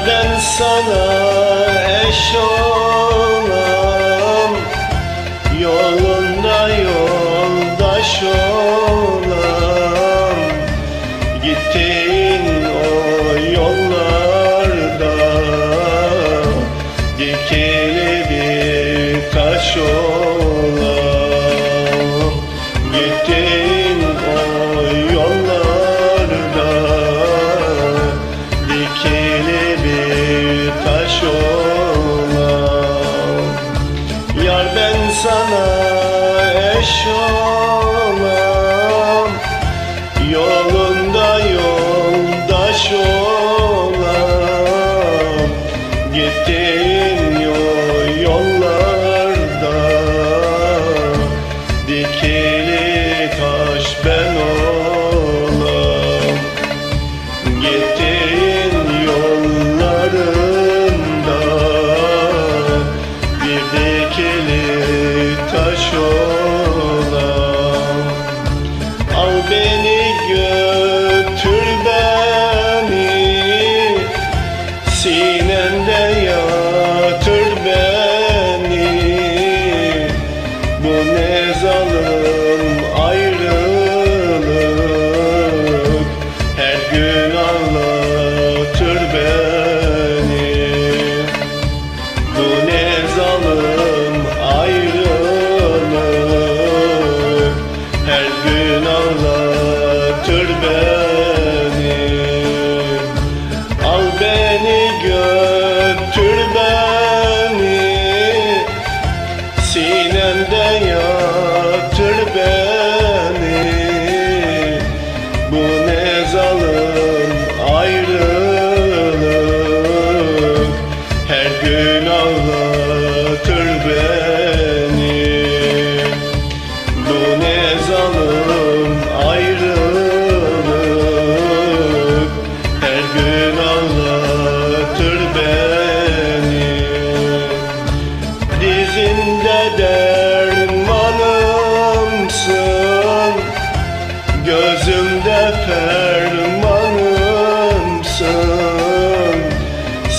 Nereden sana eş olam Yolunda yoldaş olam Gittiğin o yollarda Dikili bir taş olam sana eş olam Yolunda yoldaş olam. Gittin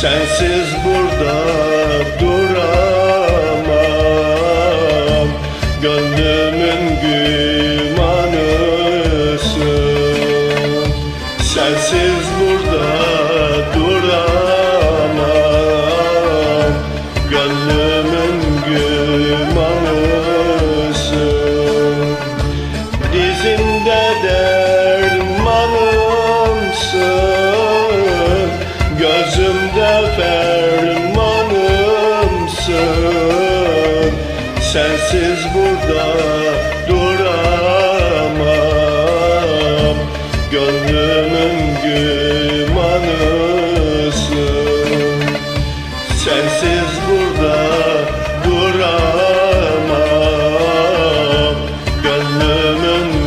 Sensiz burada duramam. Gönlümün gümanısın Sensiz Başımda fermanımsın. Sensiz burada duramam. Gönlümün gümanısın. Sensiz burada duramam. Gönlümün